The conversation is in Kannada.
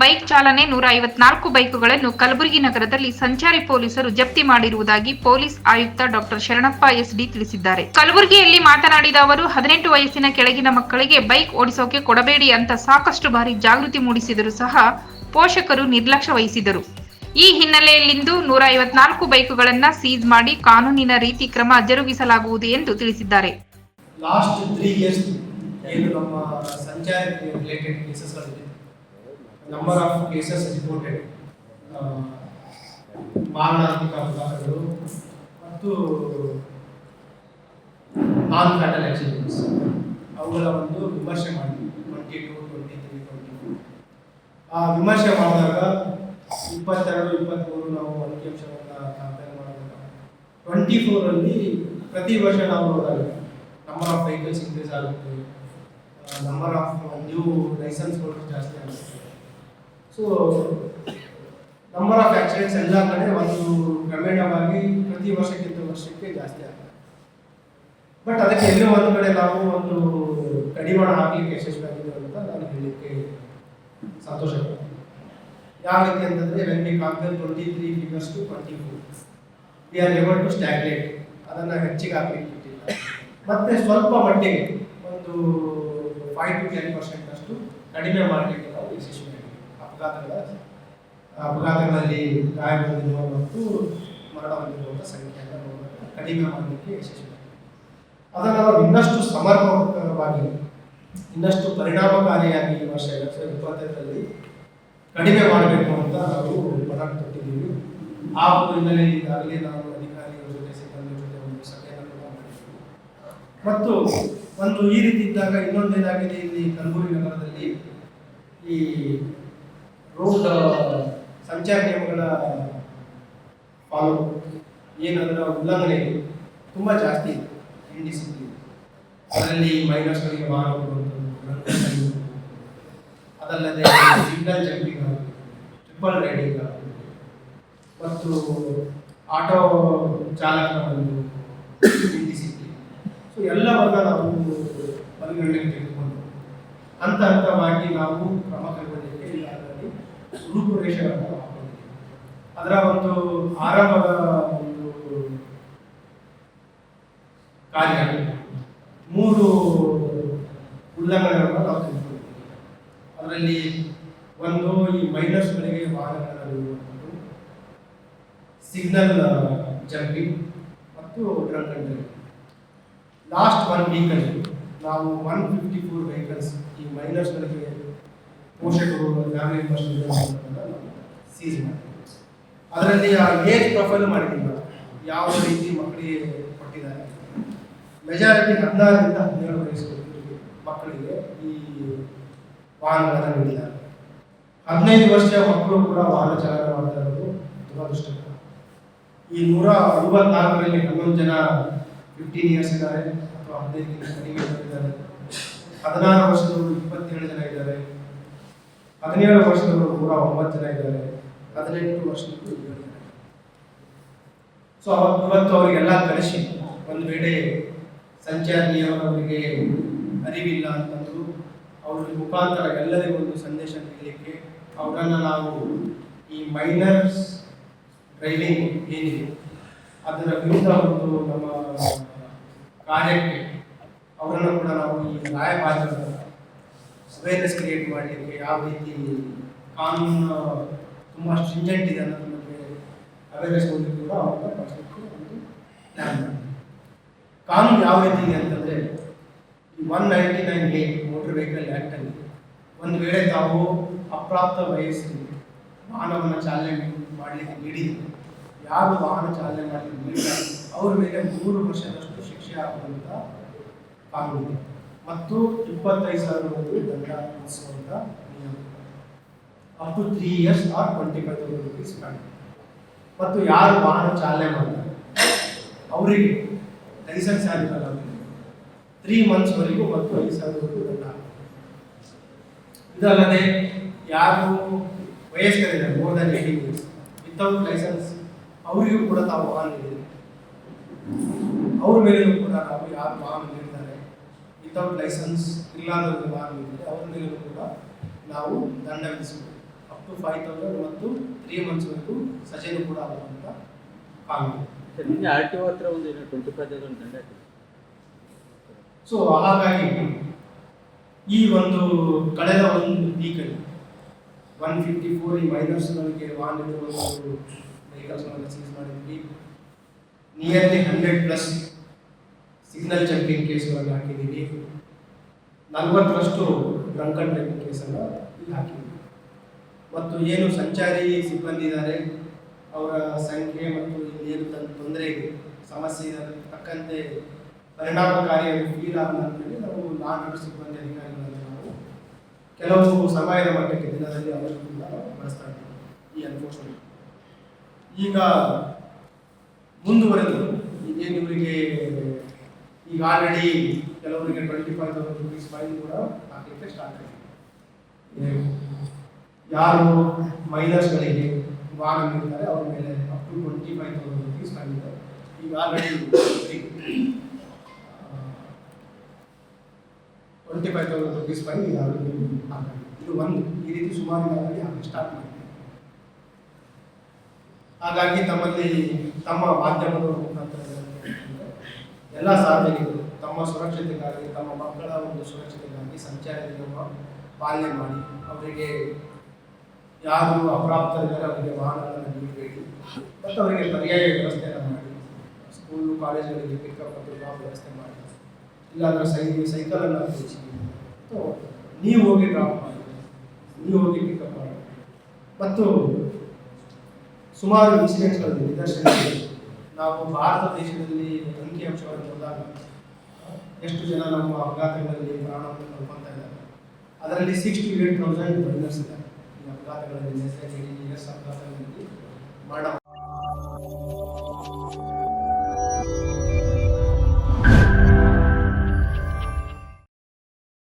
ಬೈಕ್ ಚಾಲನೆ ನೂರ ಐವತ್ನಾಲ್ಕು ಬೈಕುಗಳನ್ನು ಕಲಬುರಗಿ ನಗರದಲ್ಲಿ ಸಂಚಾರಿ ಪೊಲೀಸರು ಜಪ್ತಿ ಮಾಡಿರುವುದಾಗಿ ಪೊಲೀಸ್ ಆಯುಕ್ತ ಡಾಕ್ಟರ್ ಶರಣಪ್ಪ ಎಸ್ಡಿ ತಿಳಿಸಿದ್ದಾರೆ. ಕಲಬುರಗಿಯಲ್ಲಿ ಮಾತನಾಡಿದ ಅವರು, ಹದಿನೆಂಟು ವಯಸ್ಸಿನ ಕೆಳಗಿನ ಮಕ್ಕಳಿಗೆ ಬೈಕ್ ಓಡಿಸೋಕೆ ಕೊಡಬೇಡಿ ಅಂತ ಸಾಕಷ್ಟು ಬಾರಿ ಜಾಗೃತಿ ಮೂಡಿಸಿದರೂ ಸಹ ಪೋಷಕರು ನಿರ್ಲಕ್ಷ್ಯ ವಹಿಸಿದರು ಈ ಹಿನ್ನೆಲೆಯಲ್ಲಿಂದು ನೂರ ಐವತ್ನಾಲ್ಕು ಬೈಕುಗಳನ್ನು ಸೀಜ್ ಮಾಡಿ ಕಾನೂನಿನ ರೀತಿ ಕ್ರಮ ಜರುಗಿಸಲಾಗುವುದು ಎಂದು ತಿಳಿಸಿದ್ದಾರೆ. ಲಾಸ್ಟ್ ತ್ರೀ ಇಯರ್ಸ್ ಏನು ನಮ್ಮ ಸಂಚಾರಿ ರಿಲೇಟೆಡ್ ಕೇಸಸ್ಗಳಿದೆ ನಂಬರ್ ಆಫ್ ಕೇಸಸ್ ರಿಪೋರ್ಟೆಡ್ ಮಾರಣಾಂತಿಕ ಅಪಘಾತಗಳು ಮತ್ತು ನಾನ್ ಫ್ಯಾಟಲ್ ಆಕ್ಸಿಡೆಂಟ್ಸ್ ಅವುಗಳ ಒಂದು ವಿಮರ್ಶೆ ಮಾಡಿದ್ವಿ twenty two twenty three twenty ಆ ವಿಮರ್ಶೆ ಮಾಡಿದಾಗ ಇಪ್ಪತ್ತೆರಡು ಇಪ್ಪತ್ತ್ಮೂರು ನಾವು ಅಂಕಿಅಂಶವನ್ನು ಕಂಪೇರ್ ಮಾಡಿದಾಗ ಟ್ವೆಂಟಿ ಫೋರಲ್ಲಿ ಪ್ರತಿ ವರ್ಷ ನಾವು ನೋಡಿದಾಗ ನಂಬರ್ ಆಫ್ ವೆಹಿಕಲ್ಸ್ ಇನ್ಕ್ರೀಸ್ ಆಗುತ್ತೆ. ನಂಬರ್ ಆಫ್ ನ್ಯೂ ಲೈಸೆನ್ಸ್ಗಳು ಜಾಸ್ತಿ ಆಗುತ್ತೆ. ಸೊ ನಂಬರ್ ಆಫ್ ಆಕ್ಸಿಡೆಂಟ್ಸ್ ಎಲ್ಲ ಕಡೆ ಒಂದು ಕ್ರಮೇಣವಾಗಿ ಪ್ರತಿ ವರ್ಷಕ್ಕಿಂತ ವರ್ಷಕ್ಕೆ ಜಾಸ್ತಿ ಆಗ್ತದೆ ಬಟ್ ಅದಕ್ಕೆ ಎಲ್ಲೋ ಒಂದು ಕಡೆ ನಾವು ಒಂದು ಕಡಿವಾಣ ಹಾಕ್ಲಿಕ್ಕೆ ಯಶಸ್ವಿಯಾಗಿದೆ ಅಂತ ನಾನು ಹೇಳಲಿಕ್ಕೆ ಸಂತೋಷ ಯಾವ ರೀತಿ ಅಂತಂದ್ರೆ when we compare twenty three figures to twenty four we are able to stagnate ಅದನ್ನು ಹೆಚ್ಚಿಗೆ ಹಾಕ್ಲಿಕ್ಕೆ ಬಿಟ್ಟಿಲ್ಲ ಮತ್ತೆ ಸ್ವಲ್ಪ ಮಟ್ಟಿಗೆ ಒಂದು ಫೈವ್ ಟು ಟೆನ್ ಪರ್ಸೆಂಟ್ ಅಷ್ಟು ಕಡಿಮೆ ಮಾಡಲಿಕ್ಕೆ ನಾವು ಯಶಸ್ವಿಯಾಗಿದ್ದೀವಿ ಅಪಘಾತಗಳ ಅಪಘಾತಗಳಲ್ಲಿ ಗಾಯಗೊಂಡಿರುವ ಮತ್ತು ಮರಣ ಹೊಂದಿರುವಂಥ ಸಂಖ್ಯೆಯನ್ನು ಕಡಿಮೆ ಮಾಡಲಿಕ್ಕೆ ಯಶಸ್ವಿಯಾಗಿದೆ ಅದನ್ನು ನಾವು ಇನ್ನಷ್ಟು ಸಮರ್ಪಕವಾಗಿ, ಇನ್ನಷ್ಟು ಪರಿಣಾಮಕಾರಿಯಾಗಿ ಈ ವರ್ಷ ಎರಡ್ ಸಾವಿರದ ಕಡಿಮೆ ಮಾಡಬೇಕು ಅಂತ ನಾವು ಪಣ ತೊಟ್ಟಿದ್ದೀವಿ ಆ ಹಿನ್ನೆಲೆಯಲ್ಲಿ ಈಗಾಗಲೇ ನಾವು ಅಧಿಕಾರಿಗಳ ಜೊತೆ ಸಿಬ್ಬಂದಿ ಜೊತೆ ಒಂದು ಸಭೆಯನ್ನು ಕೂಡ ಮಾಡಿದ್ದೀವಿ ಮತ್ತು ಒಂದು ಈ ರೀತಿ ಇದ್ದಾಗ ಇನ್ನೊಂದೇನಾಗಿದೆ ಇಲ್ಲಿ ಕಲಬುರಗಿ ನಗರದಲ್ಲಿ ಈ ರೋಡ್ ಸಂಚಾರ ನಿಯಮಗಳ ಫಾಲೋ ಏನದರ ಉಲ್ಲಂಘನೆ ತುಂಬ ಜಾಸ್ತಿ ಇದೆ. ಇಂಡಿಸಿಪ್ಲಿನ್ ಅದರಲ್ಲಿ ಮೈನರ್ಸ್ಗಳಿಗೆ ವಾಹನ ಕೊಡುವಂಥದ್ದು ಅದಲ್ಲದೆ ಸಿಗ್ನಲ್ ಜಂಪಿಂಗ್ ಟ್ರಿಪಲ್ ರೈಡಿಂಗ್ ಮತ್ತು ಆಟೋ ಚಾಲಕ ಒಂದು ಇಂಡಿಸಿಪ್ಲಿನ್ ಸೊ ಎಲ್ಲವನ್ನ ನಾವು ಪರಿಗಣನೆಗೆ ತೆಗೆದುಕೊಂಡು ಹಂತ ಹಂತವಾಗಿ ನಾವು ಕ್ರಮ ರೂಪುರೇಷೆಗಳನ್ನು ಅದರ ಒಂದು ಆರಂಭದ ಒಂದು ಕಾರ್ಯ. ಮೂರು ಉಲ್ಲಂಘನೆಗಳನ್ನು ನಾವು ತೆಗೆದುಕೊಂಡಿದ್ದೀವಿ ಅದರಲ್ಲಿ ಒಂದು ಈ ಮೈನರ್ಸ್ಗಳಿಗೆ ವಾಹನಗಳು ನೀಡುವಂಥದ್ದು, ಸಿಗ್ನಲ್ ಜಂಪಿಂಗ್ ಮತ್ತು ಡ್ರಂಕ್ ಅಂಡ್ ಲಾಸ್ಟ್ ಒನ್ ವೀಕಲ್ಲಿ ನಾವು ಒನ್ ಫಿಫ್ಟಿ ಫೋರ್ ವೆಹಿಕಲ್ಸ್ ಈ ಮೈನರ್ಸ್ಗಳಿಗೆ ಪೋಷಕರು ಫ್ಯಾಮಿಲಿ ಸೀಸ್ ಅದರಲ್ಲಿ ಆ ಏಜ್ ಪ್ರೊಫೈಲ್ ಮಾಡಿದ್ದೀವಿ ಯಾವ ರೀತಿ ಮಕ್ಕಳಿಗೆ ಕೊಟ್ಟಿದ್ದಾರೆ. ಮೆಜಾರಿಟಿ ಹದಿನಾರರಿಂದ ಹದಿನೇಳು ವಯಸ್ಸು ಮಕ್ಕಳಿಗೆ ಈ ವಾಹನಗಳನ್ನು ನೀಡಿದ್ದಾರೆ. ಹದಿನೈದು ವರ್ಷ ಮಕ್ಕಳು ಕೂಡ ವಾಹನ ಚಾಲನೆ ಮಾಡ್ತಾ ಇರೋದು ದುರದೃಷ್ಟಕರ ಈ ನೂರ ಐವತ್ನಾಲ್ಕರಲ್ಲಿ ಹನ್ನೊಂದು ಜನ ಫಿಫ್ಟೀನ್ ಇಯರ್ಸ್ ಇದ್ದಾರೆ. ಅಥವಾ ಹದಿನೈದು ಕಡಿಮೆ ಇದ್ದಾರೆ. ಹದಿನಾರು ವರ್ಷದವರು ಇಪ್ಪತ್ತೇಳು ಜನ ಇದ್ದಾರೆ. ಹದಿನೇಳು ವರ್ಷದವರು ನೂರ ಒಂಬತ್ತು ಜನ ಇದ್ದಾರೆ. ಹದಿನೆಂಟು ವರ್ಷದವರು ಸೊ ಇವತ್ತು ಅವರಿಗೆಲ್ಲ ಕಳಿಸಿ. ಒಂದು ವೇಳೆ ಸಂಚಾರ ನಿಯಮದವರಿಗೆ ಅರಿವಿಲ್ಲ ಅಂತಂದು ಅವ್ರ ಮುಖಾಂತರ ಎಲ್ಲರಿಗೂ ಒಂದು ಸಂದೇಶ ನೀಡಲಿಕ್ಕೆ ಅವರನ್ನು ನಾವು ಈ ಮೈನರ್ಸ್ ಡ್ರೈವಿಂಗ್ ಏನಿದೆ, ಅದರ ವಿರುದ್ಧ ಒಂದು ನಮ್ಮ ಕಾರ್ಯಕ್ಕೆ ಅವರನ್ನು ಕೂಡ ನಾವು ಈ ನ್ಯಾಯಬಾಧ್ಯದ ಅವೇರ್ನೆಸ್ ಕ್ರಿಯೇಟ್ ಮಾಡಲಿಕ್ಕೆ ಯಾವ ರೀತಿ ಕಾನೂನು ತುಂಬ ಸ್ಟ್ರಿಂಜೆಂಟ್ ಇದೆ ಅನ್ನೋದ್ರ ಬಗ್ಗೆ ಅವೇರ್ನೆಸ್ ಕೊಡಲಿಕ್ಕೆ ಕೂಡ ಅವ್ರನ್ನ ಒಂದು ಪ್ಲ್ಯಾನ್ ಕಾನೂನು ಯಾವ ರೀತಿ ಇದೆ ಅಂತಂದರೆ, ಈ one ninety nine A motor vehicle ಆ್ಯಕ್ಟಲ್ಲಿ ಒಂದು ವೇಳೆ ತಾವು ಅಪ್ರಾಪ್ತ ವಯಸ್ಸಿನಲ್ಲಿ ವಾಹನವನ್ನು ಚಾಲನೆ ಮಾಡಲಿಕ್ಕೆ ನೀಡಿದರೆ, ಯಾರು ವಾಹನ ಚಾಲನೆ ಮಾಡಲಿಕ್ಕೆ ನೀಡಿದ ಅವ್ರ ಮೇಲೆ ಮೂರು ವರ್ಷದಷ್ಟು ಶಿಕ್ಷೆ ಆಗುವಂಥ ಕಾನೂನು ಮತ್ತು ಇಪ್ಪತ್ತೈದು ರೂಪಾಯಿ ದಂಡ ವಿಧಿಸುವಂಥ ನಿಯಮ. Up to three years or twenty five thousand rupees fine ಮತ್ತು ಯಾರು ವಾಹನ ಚಾಲನೆ ಮಾಡ್ತಾರೆ? ಅವರಿಗೆ ಲೈಸೆನ್ಸ್ ಆಗಿರಲ್ಲ ತ್ರೀ ಮಂತ್ಸ್ವರೆಗೂ ಮತ್ತು ಐದು ಸಾವಿರವರೆಗೂ ದಂಡ. ಇದಲ್ಲದೆ ಯಾರು ವಯಸ್ಕರಿದ್ದಾರೆ more than eighty years without licence ಅವರಿಗೂ ಕೂಡ ತಾವು ವಾಹನ ಇದೆ ಅವ್ರ ಮೇಲೂ ಕೂಡ ನಾವು ಯಾರು ವಾಹನ ವಿತೌಟ್ ಲೈಸೆನ್ಸ್ ಇಲ್ಲ ವಾಹನ ನೀಡಿದರೆ ಅವ್ರ ಮೇಲೆ ಕೂಡ ನಾವು ದಂಡ ವಿಧಿಸಬೇಕು. ಟು ಫೈವ್ ತೌಸಂಡ್ ಮತ್ತು ತ್ರೀ ಮಂತ್ಸ್ವರೆಗೂ ಸಜೆನು ಕೂಡ ಆಗುವಂಥ ಕಾನೂನು ಸರ್ ನಿನ್ನೆ ಆರ್ ಟಿ ಒ ಹತ್ರ ಒಂದು ಏನೋ ಟ್ವೆಂಟಿ ಫೈವ್ ತೌಸಂಡ್ ದಂಡ ಹಾಕಿದ್ರು. ಸೊ ಹಾಗಾಗಿ ಈ ಒಂದು ಕಳೆದ ಒಂದು ವೀಕಲ್ಲಿ ಒನ್ ಫಿಫ್ಟಿ ಫೋರ್ ಈ ಮೈನರ್ಸ್ಗಳಿಗೆ ವಾಹನ ವೆಹಿಕಲ್ಸ್ಗಳನ್ನು ಸೀಸ್ ಮಾಡಿದ್ವಿ. Nearly hundred plus signal jumping ಕೇಸುಗಳನ್ನು ಹಾಕಿದ್ದೀವಿ ನಲವತ್ತರಷ್ಟು ಡ್ರಂಕ್ ಅಂಡ್ ಡ್ರೈವಿಂಗ್ ಕೇಸನ್ನು ಇಲ್ಲಿ ಹಾಕಿದ್ದೀವಿ ಮತ್ತು ಏನು ಸಂಚಾರಿ ಸಿಬ್ಬಂದಿ ಇದ್ದಾರೆ ಅವರ ಸಂಖ್ಯೆ ಮತ್ತು ಏನು ತನ್ನ ತೊಂದರೆ ಇದೆ, ಸಮಸ್ಯೆ ಇದೆ ತಕ್ಕಂತೆ ಪರಿಣಾಮಕಾರಿಯಾಗಿ ಫೀಲ್ ನಂತರ ನಾವು ನಾಲ್ಕು ಸಿಬ್ಬಂದಿ ಅಧಿಕಾರಿಗಳನ್ನು ನಾವು ಕೆಲವು ಸಮಯದ ಮಟ್ಟಕ್ಕೆ ದಿನದಲ್ಲಿ ನಾವು ಬಳಸ್ತಾ ಇದ್ದೀವಿ ಈ ಅನ್ಫೋರ್ಚುನೇಟ್ ಈಗ ಮುಂದುವರೆದು ಈಗೇನು ಇವರಿಗೆ ಈಗ ಆಲ್ರೆಡಿ ಕೆಲವರಿಗೆ twenty five thousand rupees fine ಕೂಡ ಹಾಕಲಿಕ್ಕೆ ಸ್ಟಾರ್ಟ್ ಆಗಿದೆ? ಯಾರು ಮೈನರ್ಸ್ಗಳಿಗೆ ವಾಹನ ನೀಡ್ತಾರೆ, ಅವ್ರ ಮೇಲೆ up to twenty five thousand rupees fine ಇದೆ. ಈಗ already twenty five thousand rupees fine already ಹಾಕಿದೆ ಇದು ಒಂದು, ಈ ರೀತಿ ಸುಮಾರು ಆಲ್ರೆಡಿ ಹಾಕಿ ಸ್ಟಾರ್ಟ್ ಮಾಡಿದೆ ಹಾಗಾಗಿ ತಮ್ಮಲ್ಲಿ ತಮ್ಮ ಮಾಧ್ಯಮದ ಮುಖಾಂತರ ಎಲ್ಲ ಸಾರ್ವಜನಿಕರು ತಮ್ಮ ಸುರಕ್ಷತೆಗಾಗಿ, ತಮ್ಮ ಮಕ್ಕಳ ಒಂದು ಸುರಕ್ಷತೆಗಾಗಿ ಸಂಚಾರ ನಿಯಮ ಪಾಲನೆ ಮಾಡಿ, ಅವರಿಗೆ ಯಾರು ಅಪ್ರಾಪ್ತರಿದ್ದಾರೆ ಅವರಿಗೆ ವಾಹನಗಳನ್ನು ನೀಡಬೇಕು. ಮತ್ತು ಅವರಿಗೆ ಪರ್ಯಾಯ ವ್ಯವಸ್ಥೆಯನ್ನು ಮಾಡಿ. ಸ್ಕೂಲು ಕಾಲೇಜುಗಳಿಗೆ ಪಿಕಪ್ ಮತ್ತು ಡ್ರಾಪ್ ವ್ಯವಸ್ಥೆ ಮಾಡಿ. ಇಲ್ಲಾಂದ್ರೆ ಸೈ ಸೈಕಲನ್ನು ಮತ್ತು ನೀವು ಹೋಗಿ ಡ್ರಾಪ್ ಮಾಡಿ. ನೀವು ಹೋಗಿ ಪಿಕಪ್ ಮಾಡಿ. ಮತ್ತು ಸುಮಾರು ಇನ್ಸಿಡೆಂಟ್ಸ್ಗಳಲ್ಲಿ ನಿದರ್ಶನ. ನಾವು ಭಾರತ ದೇಶದಲ್ಲಿ ಅಂಕಿಅಂಶಗಳನ್ನು ಹೋದಾಗ ಎಷ್ಟು ಜನ ನಮ್ಮ ಅಪಘಾತಗಳಲ್ಲಿ ಪ್ರಾಣವನ್ನು ಕಳ್ಕೊತಾ ಇದ್ದಾರೆ. ಅದರಲ್ಲಿ ಸಿಕ್ಸ್ಟಿ ಏಟ್ ತೌಸಂಡ್ ಬರ್ನರ್ಸ್ ಇದೆ ಈ ಅಪಘಾತಗಳಲ್ಲಿ ಎಸ್ ಎಸ್ ಎಸ್ ಅಪಘಾತಗಳಲ್ಲಿ ಮರಣ